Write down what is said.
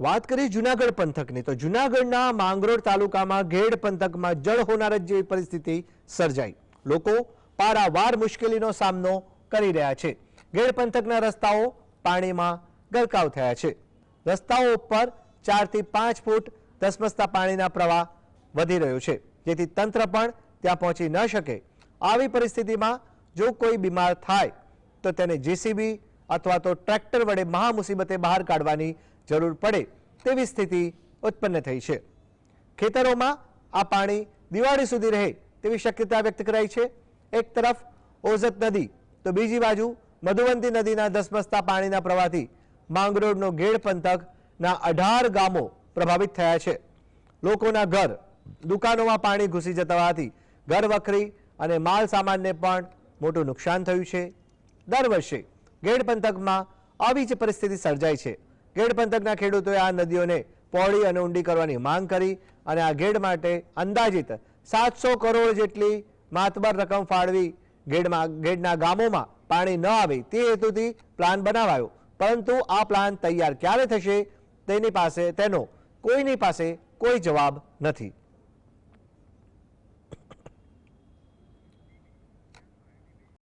વાત કરીએ જુનાગઢ પંથકની, તો જુનાગઢના માંગરોળ તાલુકામાં ઘેડ પંથકમાં જળ હોનારત જેવી પરિસ્થિતિ સર્જાઈ. લોકો પારાવાર મુશ્કેલીનો સામનો કરી રહ્યા છે. ઘેડ પંથકના રસ્તાઓ પાણીમાં ગરકાવ થયા છે. રસ્તાઓ ઉપર ચારથી પાંચ ફૂટ ધસમસતા પાણીના પ્રવાહ વધી રહ્યો છે. જેથી તંત્ર પણ ત્યાં પહોંચી ન શકે. આવી પરિસ્થિતિમાં જો કોઈ બીમાર થાય, તો તેને જેસીબી અથવા તો ટ્રેક્ટર વડે મહા મુસીબતે બહાર કાઢવાની જરૂર પડે તેવી સ્થિતિ ઉત્પન્ન થઈ છે. ખેતરોમાં આ પાણી દિવાળી સુધી રહે તેવી શક્યતા વ્યક્ત કરાઈ છે. એક તરફ ઓઝત નદી, તો બીજી બાજુ મધુવંતી નદીના ધસમસતા પાણીના પ્રવાહથી માંગરોળનો ઘેડ પંથકના અઢાર ગામો પ્રભાવિત થયા છે. લોકોના ઘર, દુકાનોમાં પાણી ઘૂસી જતા હોવાથી ઘર વખરી અને માલ સામાનને પણ મોટું નુકસાન થયું છે. દર વર્ષે ગેડ પંથકમાં આવી જ પરિસ્થિતિ સર્જાઈ છે. ગેડ પંથકના ખેડૂતોએ આ નદીઓને પહોળી અને ઊંડી કરવાની માંગ કરી અને આ ગેડ માટે અંદાજિત સાતસો કરોડ જેટલી માતબર રકમ ફાળવી ગેડમાં, ગેડના ગામોમાં પાણી ન આવે તે હેતુથી પ્લાન બનાવાયો. પરંતુ આ પ્લાન તૈયાર ક્યારે થશે તેની પાસે, તેનો કોઈની પાસે કોઈ જવાબ નથી.